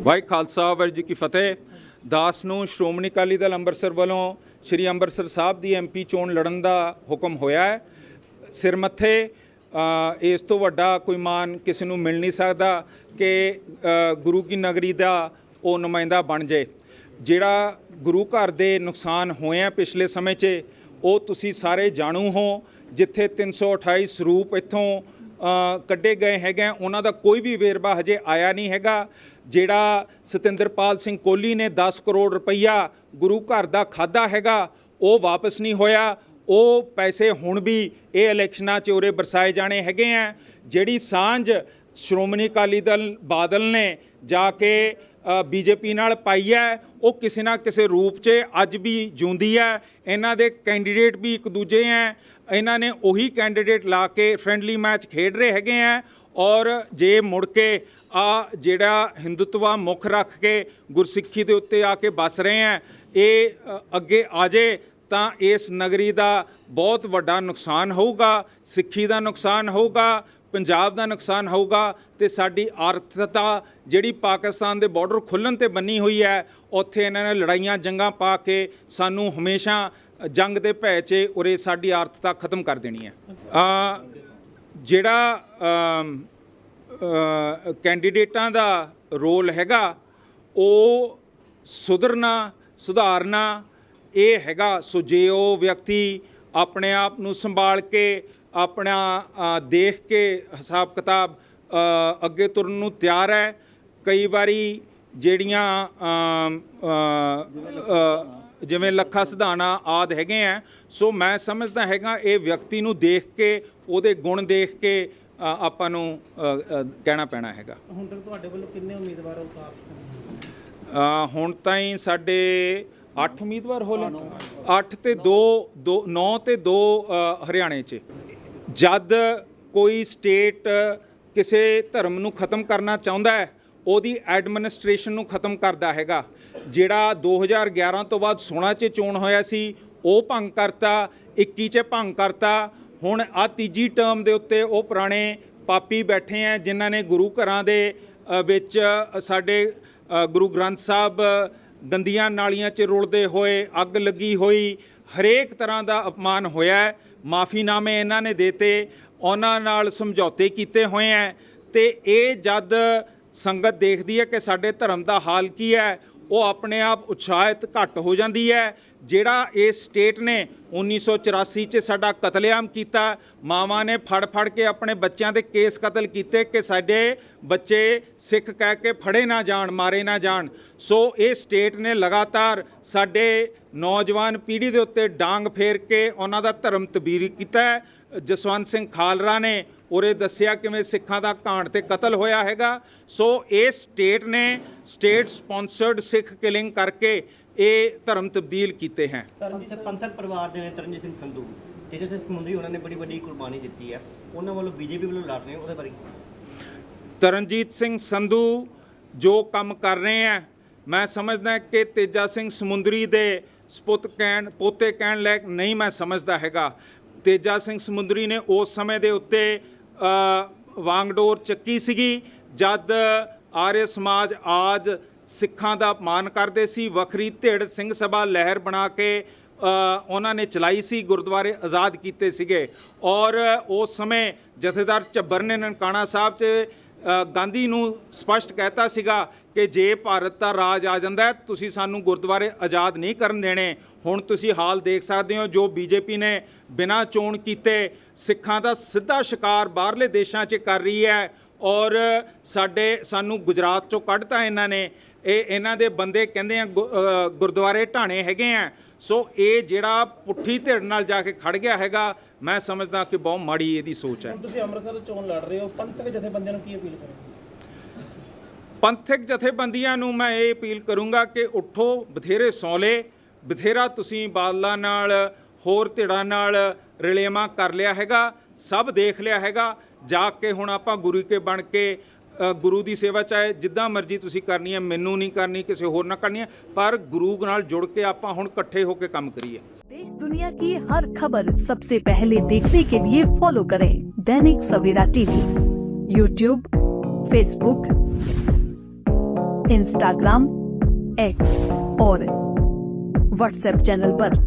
ਵਾਹਿ ਖਾਲਸਾ, ਵਾਹਿਗੁਰੂ ਜੀ ਕੀ ਫਤਿਹ। ਦਾਸ ਨੂੰ ਸ਼੍ਰੋਮਣੀ ਅਕਾਲੀ ਦਲ ਅੰਮ੍ਰਿਤਸਰ ਵੱਲੋਂ ਸ਼੍ਰੀ ਅੰਮ੍ਰਿਤਸਰ ਸਾਹਿਬ ਦੀ ਐਮਪੀ ਚੋਣ ਲੜਨ ਦਾ ਹੁਕਮ ਹੋਇਆ ਹੈ। ਸਿਰ ਮੱਥੇ ਇਸ ਤੋਂ ਵੱਡਾ ਕੋਈ ਮਾਨ ਕਿਸੇ ਨੂੰ ਮਿਲ ਨਹੀਂ ਸਕਦਾ ਕਿ ਗੁਰੂ ਕੀ ਨਗਰੀ ਦਾ ਉਹ ਨੁਮਾਇੰਦਾ ਬਣ ਜੇ ਜਿਹੜਾ ਗੁਰੂ ਘਰ ਦੇ ਨੁਕਸਾਨ ਹੋਏ ਆ ਪਿਛਲੇ ਸਮੇਂ 'ਚ, ਉਹ ਤੁਸੀਂ ਸਾਰੇ ਜਾਣੂ ਹੋ। ਜਿੱਥੇ 328 ਸਰੂਪ ਇੱਥੋਂ ਕੱਢੇ ਗਏ ਹੈਗੇ ਆ, ਉਹਨਾਂ ਦਾ ਕੋਈ ਵੀ ਵੇਰਵਾ ਹਜੇ ਆਇਆ ਨਹੀਂ ਹੈਗਾ। ਜਿਹੜਾ ਸਤਿੰਦਰਪਾਲ ਸਿੰਘ ਕੋਹਲੀ ਨੇ 10 ਕਰੋੜ ਰੁਪਈਆ ਗੁਰੂ ਘਰ ਦਾ ਖਾਦਾ ਹੈਗਾ ਉਹ ਵਾਪਸ ਨਹੀਂ ਹੋਇਆ। ਉਹ ਪੈਸੇ ਹੁਣ ਵੀ ਇਹ ਇਲੈਕਸ਼ਨਾਂ 'ਚ ਉਰੇ ਵਰਸਾਏ ਜਾਣੇ ਹੈਗੇ ਆ। ਜਿਹੜੀ ਸਾਂਝ ਸ਼੍ਰੋਮਣੀ ਅਕਾਲੀ ਦਲ ਬਾਦਲ ਨੇ ਜਾ ਕੇ ਬੀਜੇਪੀ ਨਾਲ ਪਾਈ ਹੈ, ਉਹ ਕਿਸੇ ਨਾ ਕਿਸੇ ਰੂਪ 'ਚ ਅੱਜ ਵੀ ਜਿਉਂਦੀ ਹੈ। ਇਹਨਾਂ ਦੇ ਕੈਂਡੀਡੇਟ ਵੀ ਇੱਕ ਦੂਜੇ ਹੈ ਇਹਨਾਂ ਨੇ ਉਹੀ ਕੈਂਡੀਡੇਟ ਲਾ ਕੇ ਫ੍ਰੈਂਡਲੀ ਮੈਚ ਖੇਡ ਰਹੇ ਹੈਗੇ ਆ ਔਰ ਜੇ ਮੁੜ ਕੇ ਆ ਜਿਹੜਾ ਹਿੰਦੁਤਵਾ ਮੁੱਖ ਰੱਖ ਕੇ ਗੁਰਸਿੱਖੀ ਦੇ ਉੱਤੇ ਆ ਕੇ ਬਸ ਰਹੇ ਆ ਇਹ ਅੱਗੇ ਆ ਜੇ, ਤਾਂ ਇਸ ਨਗਰੀ ਦਾ ਬਹੁਤ ਵੱਡਾ ਨੁਕਸਾਨ ਹੋਊਗਾ, ਸਿੱਖੀ ਦਾ ਨੁਕਸਾਨ ਹੋਊਗਾ ਪੰਜਾਬ ਦਾ ਨੁਕਸਾਨ ਹੋਊਗਾ ਤੇ ਸਾਡੀ ਆਰਥਿਕਤਾ ਜਿਹੜੀ ਪਾਕਿਸਤਾਨ ਦੇ ਬਾਰਡਰ ਖੁੱਲਣ ਤੇ ਬੰਨੀ ਹੋਈ ਹੈ ਉੱਥੇ ਇਹਨਾਂ ਨੇ ਲੜਾਈਆਂ ਜੰਗਾਂ ਪਾ ਕੇ ਸਾਨੂੰ ਹਮੇਸ਼ਾ ਜੰਗ ਦੇ ਭੈ 'ਚ ਉਰੇ ਸਾਡੀ ਆਰਥਿਕਤਾ ਖਤਮ ਕਰ ਦੇਣੀ ਹੈ। ਅ, ਜਿਹੜਾ ਕੈਂਡੀਡੇਟਾਂ ਦਾ ਰੋਲ ਹੈਗਾ ਉਹ ਸੁਧਰਨਾ ਸੁਧਾਰਨਾ ਇਹ ਹੈਗਾ। ਸੋ ਜੇ ਉਹ ਵਿਅਕਤੀ ਆਪਣੇ ਆਪ ਨੂੰ ਸੰਭਾਲ ਕੇ ਆਪਣਾ ਦੇਖ ਕੇ ਹਿਸਾਬ ਕਿਤਾਬ ਅੱਗੇ ਤੁਰਨ ਨੂੰ ਤਿਆਰ ਹੈ। ਕਈ ਵਾਰੀ ਜਿਹੜੀਆਂ ਜਿਵੇਂ ਲੱਖਾ ਸਿਧਾਣਾ ਆਦ ਹੈਗੇ ਆ ਸੋ ਮੈਂ ਸਮਝਦਾ ਹੈਗਾ ਇਹ ਵਿਅਕਤੀ ਨੂੰ ਦੇਖ ਕੇ ਉਹਦੇ ਗੁਣ ਦੇਖ ਕੇ ਆਪਾਂ ਨੂੰ ਕਹਿਣਾ ਪੈਣਾ ਹੈਗਾ। ਹੁਣ ਤੱਕ ਤੁਹਾਡੇ ਵੱਲੋਂ ਕਿੰਨੇ ਉਮੀਦਵਾਰ ਉਤਾਰ ਹੁਣ ਤਾਈਂ ਸਾਡੇ 8 ਉਮੀਦਵਾਰ ਹੋਲੇ 8 ਤੇ 2 2 9 ਤੇ 2 ਹਰਿਆਣੇ 'ਚ। ਜਦ ਕੋਈ ਸਟੇਟ ਕਿਸੇ ਧਰਮ ਨੂੰ ਖਤਮ ਕਰਨਾ ਚਾਹੁੰਦਾ ਹੈ ਉਹਦੀ ਐਡਮਿਨਿਸਟ੍ਰੇਸ਼ਨ ਨੂੰ ਖਤਮ ਕਰਦਾ ਹੈਗਾ। ਜਿਹੜਾ 2011 ਤੋਂ ਬਾਅਦ 16 'ਚ ਚੋਣ ਹੋਇਆ ਸੀ ਉਹ ਭੰਗ ਕਰਤਾ 21 'ਚ ਭੰਗ ਕਰਤਾ। ਹੁਣ ਆ ਤੀਜੀ ਟਰਮ ਦੇ ਉੱਤੇ ਉਹ ਪੁਰਾਣੇ ਪਾਪੀ ਬੈਠੇ ਆ ਜਿਨ੍ਹਾਂ ਨੇ ਗੁਰੂ ਘਰਾਂ ਦੇ ਵਿੱਚ ਸਾਡੇ ਗੁਰੂ ਗ੍ਰੰਥ ਸਾਹਿਬ ਗੰਦੀਆਂ ਨਾਲੀਆਂ 'ਚ ਰੁਲਦੇ ਹੋਏ ਅੱਗ ਲੱਗੀ ਹੋਈ ਹਰੇਕ ਤਰ੍ਹਾਂ ਦਾ ਅਪਮਾਨ ਹੋਇਆ ਮਾਫੀਨਾਮੇ ਇਹਨਾਂ ਨੇ ਦੇਤੇ, ਉਹਨਾਂ ਨਾਲ ਸਮਝੌਤੇ ਕੀਤੇ ਹੋਏ ਹੈ। ਤੇ ਇਹ ਜਦ ਸੰਗਤ ਦੇਖਦੀ ਹੈ ਕਿ ਸਾਡੇ ਧਰਮ ਦਾ ਹਾਲ ਕੀ ਹੈ ਉਹ ਆਪਣੇ ਆਪ ਉਤਸ਼ਾਹਿਤ ਘੱਟ ਹੋ ਜਾਂਦੀ ਹੈ। ਜਿਹੜਾ ਇਸ ਸਟੇਟ ਨੇ 1984 ਚ ਸਾਡਾ ਕਤਲੇਆਮ ਕੀਤਾ, ਮਾਵਾਂ ਨੇ ਫੜ ਫੜ ਕੇ ਆਪਣੇ ਬੱਚਿਆਂ ਦੇ ਕੇਸ ਕਤਲ ਕੀਤੇ ਕਿ ਸਾਡੇ ਬੱਚੇ ਸਿੱਖ ਕਹਿ ਕੇ ਫੜੇ ਨਾ ਜਾਣ, ਮਾਰੇ ਨਾ ਜਾਣ। ਸੋ ਇਹ ਸਟੇਟ ਨੇ ਲਗਾਤਾਰ ਸਾਡੇ ਨੌਜਵਾਨ ਪੀੜ੍ਹੀ ਦੇ ਉੱਤੇ ਡਾਂਗ ਫੇਰ ਕੇ ਉਹਨਾਂ ਦਾ ਧਰਮ ਤਬਦੀਲ ਕੀਤਾ ਹੈ। ਜਸਵੰਤ ਸਿੰਘ ਖਾਲਰਾ ਨੇ ਉਰੇ ਦੱਸਿਆ ਕਿਵੇਂ ਸਿੱਖਾਂ ਦਾ ਕਾਂਡ ਤੇ ਕਤਲ ਹੋਇਆ ਹੈਗਾ। ਸੋ ਇਹ ਸਟੇਟ ਨੇ ਸਟੇਟ ਸਪਾਂਸਰਡ ਸਿੱਖ ਕਿਲਿੰਗ ਕਰਕੇ ਇਹ ਧਰਮ ਤਬਦੀਲ ਕੀਤੇ ਹੈ। ਪੰਥਕ ਪਰਿਵਾਰ ਦੇ ਨੇ ਤਰਨਜੀਤ ਸਿੰਘ ਸੰਧੂ ਤੇਜਸ ਸਿੰਘ ਸਮੁੰਦਰੀ ਉਹਨਾਂ ਨੇ ਬੜੀ ਵੱਡੀ ਕੁਰਬਾਨੀ ਦਿੱਤੀ ਹੈ। ਉਹਨਾਂ ਵੱਲੋਂ ਬੀਜੇਪੀ ਵੱਲੋਂ ਲੜ ਰਹੇ ਉਹਦੇ ਬਾਰੇ ਤਰਨਜੀਤ ਸਿੰਘ ਸੰਧੂ ਜੋ ਕੰਮ ਕਰ ਰਹੇ ਆ ਮੈਂ ਸਮਝਦਾ ਕਿ ਤੇਜਾ ਸਿੰਘ ਸਮੁੰਦਰੀ ਦੇ ਸਪੁੱਤ ਕਹਿਣ, ਪੋਤੇ ਕਹਿਣ ਲੈ ਨਹੀਂ ਮੈਂ ਸਮਝਦਾ ਹੈਗਾ। ਤੇਜਾ ਸਿੰਘ ਸਮੁੰਦਰੀ ਨੇ ਉਸ ਸਮੇਂ ਦੇ ਉੱਤੇ ਵਾਂਗਡੋਰ ਚੱਕੀ ਸੀਗੀ, ਜਦ ਆਰਯ ਸਮਾਜ ਆਜ ਸਿੱਖਾਂ ਦਾ ਅਪਮਾਨ ਕਰਦੇ ਸੀ, ਵੱਖਰੀ ਧਿੜ ਸਿੰਘ ਸਭਾ ਲਹਿਰ ਬਣਾ ਕੇ ਉਹਨਾਂ ਨੇ ਚਲਾਈ ਸੀ, ਗੁਰਦੁਆਰੇ ਆਜ਼ਾਦ ਕੀਤੇ ਸੀਗੇ। ਔਰ ਉਸ ਸਮੇਂ ਜਥੇਦਾਰ ਝੱਬਰ ਨੇ ਨਨਕਾਣਾ ਸਾਹਿਬ 'ਚ ਗਾਂਧੀ ਨੂੰ ਸਪਸ਼ਟ ਕਹਿਤਾ ਸੀਗਾ ਕਿ ਜੇ ਭਾਰਤ ਦਾ ਰਾਜ ਆ ਜਾਂਦਾ ਹੈ, ਤੁਸੀਂ ਸਾਨੂੰ ਗੁਰਦੁਆਰੇ ਆਜ਼ਾਦ ਨਹੀਂ ਕਰਨ ਦੇਣੇ। ਹੁਣ ਤੁਸੀਂ ਹਾਲ ਦੇਖ ਸਕਦੇ ਹੋ, ਜੋ ਬੀਜੇਪੀ ਨੇ ਬਿਨਾਂ ਚੋਣ ਕੀਤੇ ਸਿੱਖਾਂ ਦਾ ਸਿੱਧਾ ਸ਼ਿਕਾਰ ਬਾਹਰਲੇ ਦੇਸ਼ਾਂ 'ਚ ਕਰ ਰਹੀ ਹੈ। ਔਰ ਸਾਡੇ ਸਾਨੂੰ ਗੁਜਰਾਤ 'ਚੋਂ ਕੱਢਤਾ ਇਹਨਾਂ ਨੇ। ਇਹ ਇਹਨਾਂ ਦੇ ਬੰਦੇ ਕਹਿੰਦੇ ਆ ਗੁਰਦੁਆਰੇ ਢਾਣੇ ਹੈਗੇ ਆ। ਸੋ ਇਹ ਜਿਹੜਾ ਪੁੱਠੀ ਧਿਰ ਨਾਲ ਜਾ ਕੇ ਖੜ ਗਿਆ ਹੈਗਾ ਮੈਂ ਸਮਝਦਾ ਕਿ ਬਹੁਤ ਮਾੜੀ ਇਹਦੀ ਸੋਚ ਹੈ। ਤੁਸੀਂ ਅੰਮ੍ਰਿਤਸਰ ਚੋਣ ਲੜ ਰਹੇ ਹੋ ਪੰਥਕ ਜਥੇਬੰਦੀਆਂ ਨੂੰ ਕੀ ਅਪੀਲ ਕਰੋਗੇ? ਪੰਥਕ ਜਥੇਬੰਦੀਆਂ ਨੂੰ ਮੈਂ ਇਹ ਅਪੀਲ ਕਰੂੰਗਾ ਕਿ ਉੱਠੋ ਬਥੇਰੇ ਸੌਲੇ ਬਥੇਰਾ ਤੁਸੀਂ ਬਾਦਲਾਂ ਨਾਲ ਹੋਰ ਧਿੜਾਂ ਨਾਲ ਰਲੇਵਾਂ ਕਰ ਲਿਆ ਹੈਗਾ ਸਭ ਦੇਖ ਲਿਆ ਹੈਗਾ। ਜਾ ਕੇ ਹੁਣ ਆਪਾਂ ਗੁਰੂ ਕੇ ਬਣ ਕੇ ਅ, ਗੁਰੂ ਦੀ ਸੇਵਾ ਚਾਹੇ ਜਿੱਦਾਂ ਮਰਜ਼ੀ ਤੁਸੀਂ ਕਰਨੀ ਹੈ ਮੈਨੂੰ ਨਹੀਂ ਕਰਨੀ ਕਿਸੇ ਹੋਰ ਨਾਲ ਕਰਨੀ ਹੈ ਪਰ ਗੁਰੂ ਨਾਲ ਜੁੜ ਕੇ ਆਪਾਂ ਹੁਣ ਇਕੱਠੇ ਹੋ ਕੇ ਕੰਮ ਕਰੀਏ देश दुनिया की हर खबर सबसे पहले देखने के लिए फॉलो करें Dainik Savera TV YouTube Facebook Instagram X और व्हाट्सएप चैनल पर।